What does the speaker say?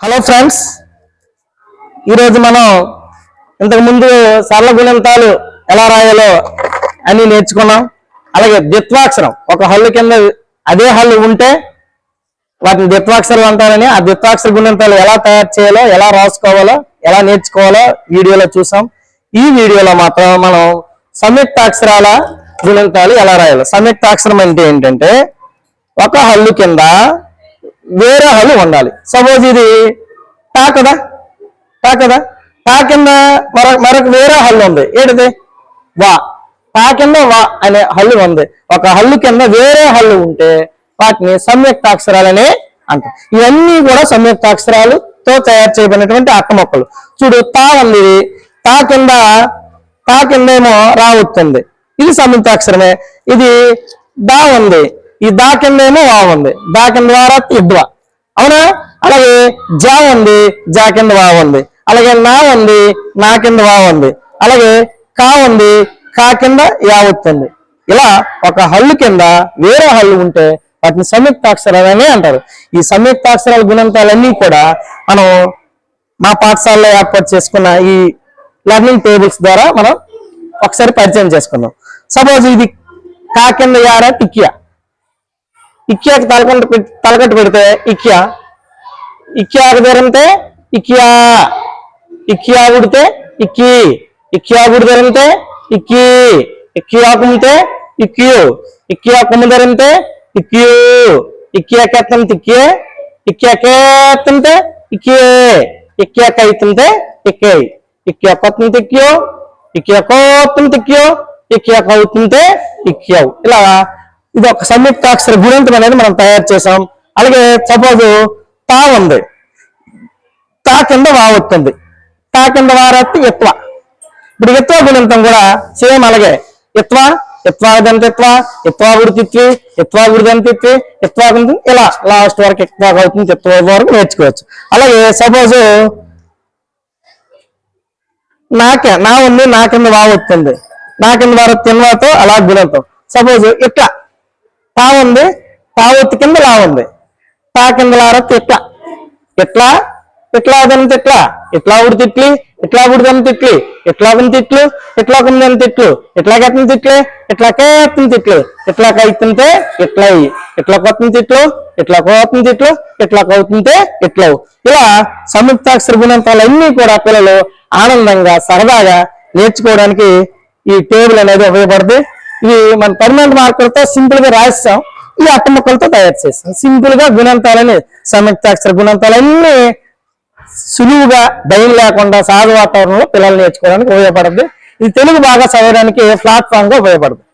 Hello friends ఈరోజు మనం ఇంతకు ముందు సరళ గుణింతాలు ఎలా రాయాలో అని నేర్చుకున్నాం. అలాగే ద్విత్వాక్షరం ఒక హల్లు కింద అదే హల్లు ఉంటే వాటిని ద్విత్వాక్షరాలు అంటారని ఆ ద్విత్వాక్షర గుణింతాలు ఎలా తయారు చేయాలో ఎలా రాసుకోవాలో ఎలా నేర్చుకోవాలో వీడియోలో చూసాం. ఈ వీడియోలో మాత్రం మనం సంయుక్తాక్షరాల గుణింతాలు ఎలా రాయాలి. సంయుక్తాక్షరం అంటే ఏంటంటే ఒక హల్లు కింద వేరే హల్లు ఉండాలి. సపోజ్ ఇది టా కదా? టా కదా? టా కింద మరొక మరొక వేరే హల్లు ఉంది. ఏంటిది? వా. టా కింద వా అనే హల్లు ఉంది. ఒక హల్లు కింద వేరే హల్లు ఉంటే వాటిని సంయుక్తాక్షరాలని అంటారు. ఇవన్నీ కూడా సంయుక్తాక్షరాలతో తయారు చేయబడినటువంటి అక్క మొక్కలు. చూడు తా ఉంది తా కింద తా కిందేమో రావుతుంది ఇది సంయుక్తాక్షరమే. ఇది దా ఉంది. ఈ దా కింద ఏమో వా ఉంది. దా కింద ద్వారా ఇద్వా అవునా? అలాగే జా ఉంది జా కింద వా ఉంది. అలాగే నా ఉంది నా కింద వా ఉంది. అలాగే కా ఉంది కా కింద యా వస్తుంది ఇలా ఒక హల్లు కింద వేరే హల్లు ఉంటే వాటిని సంయుక్తాక్షరాలని అంటారు. ఈ సంయుక్తాక్షరాల గుణంతాలన్నీ కూడా మనం మా పాఠశాలలో ఏర్పాటు చేసుకున్న ఈ లెర్నింగ్ టేబుల్స్ ద్వారా మనం ఒకసారి పరిచయం చేసుకుందాం. సపోజ్ ఇది కా కింద యారా టిక్యా ఇక్యాకి తలకంట తలకట్టు పెడితే ఇక్యా. ఇక్యాకు దొరికితే ఇక్యా. ఇక్యా గుడితే ఇక్కి. ఇక్యా గుడి దొరికితే ఇక్కి ఇక్యా కుమ్మితే ఇక్యు ఇక్యా కుమ్ము దొరికితే ఇక్యు ఇక్యా కెత్తం తిక్కే ఇక్యా కేత్తంతే ఇక్కే ఇక్యా కైతుంటే ఇక్కే ఇక్యా కొత్తం తిక్యో ఇక్యా కోత్తం తిక్యో ఇక్యా కౌతుంటే ఇక్యావు ఇలా ఇది ఒక సంయుక్తాక్షర గుణంతం అనేది మనం తయారు చేసాం అలాగే సపోజ్ తా ఉంది. తా కింద వా వస్తుంది. తా కింద వారత్తి ఎత్వ ఇప్పుడు ఎత్వ గుణంతం కూడా సేమ్ అలాగే. ఎత్వ ఎత్వాదంత ఎత్వా గుడితిత్వి ఎత్వా గుడిదంతిత్వి ఎత్వా ఇలా లాస్ట్ వరకు ఎత్వా అవుతుంది ఎత్వ వరకు నేర్చుకోవచ్చు. అలాగే సపోజ్ నాకే నా ఉంది నా కింద వా వస్తుంది. నా కింద వారు తిన్వాతో అలా గుణంతం. సపోజ్ ఇట్లా. పా ఉంది పా ఒత్తి కింద లా ఉంది. పా కింద లారత్ ఇట్లా. ఎట్లా ఎట్లా అదని తిట్లా ఎట్లా ఉడి తిట్లి ఎట్లా ఉడిదని తిట్లి ఎట్లా కొన్ని తిట్లు ఎట్లా కొన్ని తిట్లు ఎట్లా కట్టిన తిట్లే ఎట్లా కేత్తిన తిట్లు ఎట్లా కైతుంటే ఎట్లా అయ్యి ఎట్లా కొత్త తిట్లు ఎట్లా కోతం తిట్లు ఎట్లా కవుతుంటే ఇట్లవు. ఇలా సంయుక్తాక్షర గుణంతాలన్నీ కూడా పిల్లలు ఆనందంగా సరదాగా నేర్చుకోవడానికి ఈ టేబుల్ అనేది ఉపయోగపడుతుంది ఇవి మన పర్మనెంట్ మార్కర్తో సింపుల్గా రాయిస్తాం. ఈ అట్ట ముక్కలతో తయారు చేస్తాం. సింపుల్గా గుణంతాలని సంయుక్తాక్షర గుణంతాలన్నీ సులువుగా భయం లేకుండా సహజ వాతావరణంలో పిల్లలు నేర్చుకోవడానికి ఉపయోగపడుతుంది ఇది తెలుగు బాగా చదవడానికి ప్లాట్ఫామ్గా ఉపయోగపడుతుంది